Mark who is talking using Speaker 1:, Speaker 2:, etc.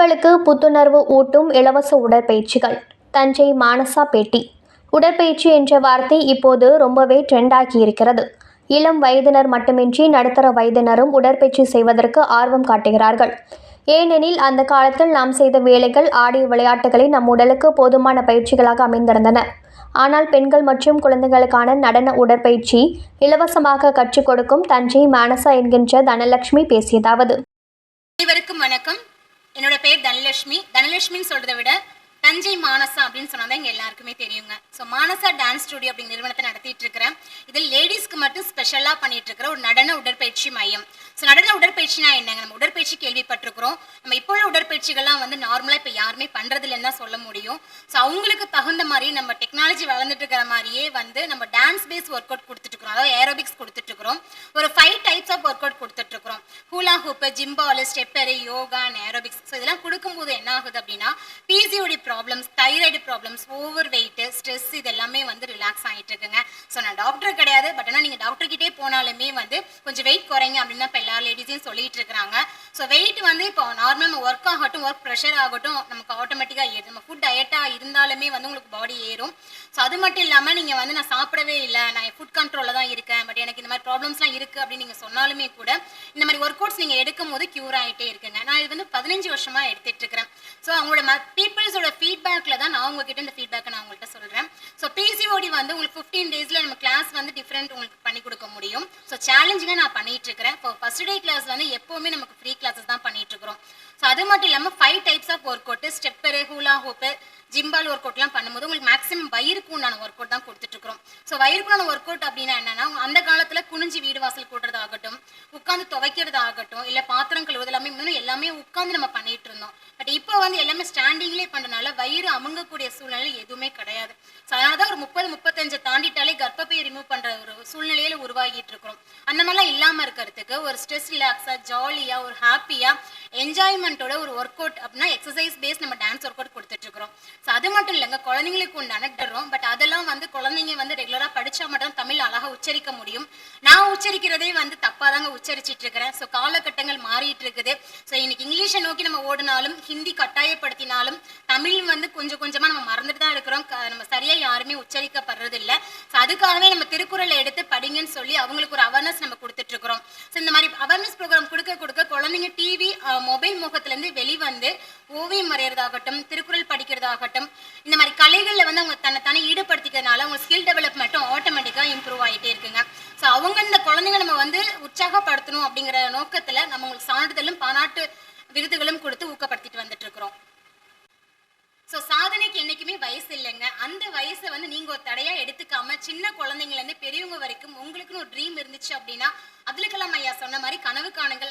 Speaker 1: பெண்களுக்கு புத்துணர்வு ஊட்டும் இலவச உடற்பயிற்சிகள். தஞ்சை மானசா பேட்டி. உடற்பயிற்சி என்ற வார்த்தை இப்போது ரொம்பவே ட்ரெண்டாகி இருக்கிறது. இளம் வயதினர் மட்டுமின்றி நடுத்தர வயதினரும் உடற்பயிற்சி செய்வதற்கு ஆர்வம் காட்டுகிறார்கள். ஏனெனில் அந்த காலத்தில் நாம் செய்த வேலைகள் ஆடிய விளையாட்டுகளை நம் உடலுக்கு போதுமான பயிற்சிகளாக அமைந்திருந்தன. ஆனால் பெண்கள் மற்றும் குழந்தைகளுக்கான நடன உடற்பயிற்சி இலவசமாக கற்றுக் கொடுக்கும் தஞ்சை மானசா என்கின்ற தனலட்சுமி பேசியதாவது.
Speaker 2: அனைவருக்கும் வணக்கம். என்னோட பேர் தனலட்சுமி. தனலட்சுமின்னு சொல்றதை விட தஞ்சை மானசா அப்படின்னு சொன்னா எங்க எல்லாருக்குமே தெரியுங்க. ஸோ மானசா டான்ஸ் ஸ்டுடியோ அப்படிங்கிற நிறுவனத்தை நடத்திட்டு இருக்கிறேன். இதில் லேடிஸ்க்கு மட்டும் ஸ்பெஷலாக பண்ணிட்டு இருக்கிற ஒரு நடன உடற்பயிற்சி மையம். ஸோ நடன உடற்பயிற்சினா என்னங்க? நம்ம உடற்பயிற்சி கேள்விப்பட்டிருக்கிறோம். நம்ம இப்போ உள்ள உடற்பயிற்சிகள்லாம் வந்து நார்மலாக இப்போ யாருமே பண்ணுறது இல்லைன்னு தான் சொல்ல முடியும். ஸோ அவங்களுக்கு தகுந்த மாதிரி நம்ம டெக்னாலஜி வளர்ந்துட்டு இருக்கிற மாதிரியே வந்து நம்ம டான்ஸ் பேஸ் ஒர்க் அவுட் கொடுத்துட்டு இருக்கிறோம். அதாவது ஏரோபிக்ஸ் கொடுத்துட்டு இருக்கிறோம். ஒரு five types of work out கொடுத்துட்டு hula hoop gym ball stepper yoga aerobics so இதெல்லாம் கொடுக்கும்போது என்ன ஆகுது அப்படின்னா PCOD problems thyroid problems overweight stress இது எல்லாமே வந்து ரிலாக்ஸ் ஆகிட்டு இருக்குங்க. ஸோ நான் டாக்டர் கிடையாது பட் ஆனால் நீங்கள் டாக்டர் கிட்டே போனாலுமே வந்து கொஞ்சம் வெயிட் குறைங்க அப்படின்னு தான் இப்போ எல்லா லேடிஸையும் சொல்லிட்டு இருக்கிறாங்க. ஸோ வெயிட் வந்து இப்போ நார்மல் நம்ம ஒர்க் ஆகட்டும் ஒர்க் ப்ரெஷர் ஆகட்டும் நமக்கு ஆட்டோமேட்டிக்காக ஏறும் நம்ம ஃபுட் டயட்டாக இருந்தாலுமே வந்து உங்களுக்கு பாடி ஏறும். ஸோ அது மட்டும் இல்லாமல் நீங்கள் வந்து நான் சாப்பிடவே இல்லை நான் ஃபுட் கண்ட்ரோலில் தான் இருக்கேன் பட் எனக்கு இந்த மாதிரி ப்ராப்ளம்ஸ்லாம் இருக்குது அப்படின்னு நீங்கள் சொன்னாலுமே கூட இந்த மாதிரி ஒர்க் அவுட்ஸ் நீங்கள் எடுக்கும் போது க்யூர் ஆகிட்டே இருக்குங்க. நான் இது வந்து பதினஞ்சு வருஷமாக எடுத்துகிட்டு இருக்கிறேன். ஸோ அவங்களோட ம பீப்புள்ஸோட ஃபீட்பேக்கில் தான் நான் உங்ககிட்ட இந்த ஃபீட்பேக்கை நான் உங்கள்கிட்ட சொல்கிறேன் ஸோ பிசிஓடி வந்து உங்களுக்கு ஃபிஃப்டீன் டேஸில் நம்ம கிளாஸ் வந்து டிஃப்ரெண்ட் உங்களுக்கு பண்ணி கொடுக்க முடியும். ஸோ சேலஞ்சிங்காக நான் பண்ணிட்டு இருக்கிறேன். இப்போ ஃபர்ஸ்ட் டே கிளாஸ் வந்து எப்போவுமே நமக்கு ஃப்ரீ கிளாஸஸ் தான் பண்ணிட்டு இருக்கிறோம். ஸோ அது மட்டும் இல்லாமல் five types of workout stepper hula hoop gym ball work அவுட்லாம் பண்ணும்போது உங்களுக்கு மேக்ஸிமம் வயிறுக்கு உண்டான ஒர்க் அவுட் தான் கொடுத்துட்ருக்கோம் ஸோ வயிறுக்குண்டான ஒர்க் அவுட் அப்படின்னா என்னன்னா அந்த காலத்தில் குனிஞ்சு வீடு வாசல் கூட்டுறதாகட்டும் உட்காந்து துவைக்கிறதாகட்டும் இல்லை பாத்திரம் கழுவுறது எல்லாமே இன்னும் எல்லாமே உட்காந்து நம்ம பண்ணிட்டு இருந்தோம். பட் இப்போ வந்து எல்லாமே ஸ்டாண்டிங்லேயே பண்ணுறதுனால வயிறு அமுங்கக்கூடிய சூழ்நிலை எதுவுமே கிடையாது. ஸோ முப்பது முப்பத்தஞ்சு தாண்டிட்டாலே கர்ப்பப்பையை ரிமூவ் பண்ற ஒரு சூழ்நிலையில உருவாகிட்டு இருக்கிறோம் அந்த மாதிரிலாம் இல்லாம இருக்கிறதுக்கு ஒரு ஸ்ட்ரெஸ் ரிலாக்ஸா ஜாலியாக ஒரு ஹாப்பியா என்ஜாய்மெண்ட்டோட ஒரு ஒர்க் அவுட் அப்படின்னா எக்ஸசைஸ் பேஸ் நம்ம டான்ஸ் ஒர்க் அவுட் அது மட்டும் இல்லைங்க குழந்தைங்களுக்கு உண்டான டரும் பட் அதெல்லாம் வந்து குழந்தைங்க வந்து ரெகுலராக படித்தா மட்டும் தமிழ் அழகாக உச்சரிக்க முடியும். நான் உச்சரிக்கிறதே வந்து தப்பாக தாங்க உச்சரிச்சிட்டு இருக்கிறேன். ஸோ காலகட்டங்கள் மாறிட்டு இருக்குது. ஸோ இன்னைக்கு இங்கிலீஷை நோக்கி நம்ம ஓடினாலும் ஹிந்தி கட்டாயப்படுத்தினாலும் தமிழ் வந்து கொஞ்சம் கொஞ்சமாக நம்ம மறந்துட்டு தான் இருக்கிறோம். நம்ம சரியாக யாருமே உச்சரிக்கப்படுறது இல்லை ஸோ அதுக்காகவே நம்ம திருக்குறளை எடுத்து படிங்கன்னு சொல்லி அவங்களுக்கு ஒரு அவேர்னஸ் நம்ம கொடுத்துட்டு இருக்கிறோம். ஸோ இந்த மாதிரி அவேர்னஸ் ப்ரோக்ராம் கொடுக்க கொடுக்க குழந்தைங்க டிவி மொபைல் முகத்துலேருந்து வெளிவந்து ஓவியம் வரைகிறதாகட்டும் திருக்குறள் படிக்கிறதாகட்டும் இந்த மாதிரி கலைகளில் வந்து அவங்க தன்னை தானே ஈடுபடுத்திக்கிறதுனால அவங்க ஸ்கில் டெவலப்மெண்ட்டும் ஆட்டோமேட்டிக்காக இம்ப்ரூவ் ஆகிட்டே இருக்குங்க. ஸோ அவங்க இந்த குழந்தைங்க நம்ம வந்து உற்சாகப்படுத்தணும் அப்படிங்கிற நோக்கத்தில் நம்ம உங்களுக்கு சான்றிதழும் பாராட்டு விருதுகளும் கொடுத்து ஊக்கப்படுத்திட்டு வந்துட்டு இருக்கிறோம் ஸோ சாதனைக்கு என்னைக்குமே வயசு இல்லைங்க. அந்த வயசை வந்து நீங்கள் ஒரு தடையாக எடுத்துக்காம சின்ன குழந்தைங்கள்ல இருந்து பெரியவங்க வரைக்கும் உங்களுக்குன்னு ஒரு ட்ரீம் இருந்துச்சு அப்படின்னா அதுலக்கெல்லாம் ஐயா சொன்ன மாதிரி கனவு காணுங்கள்.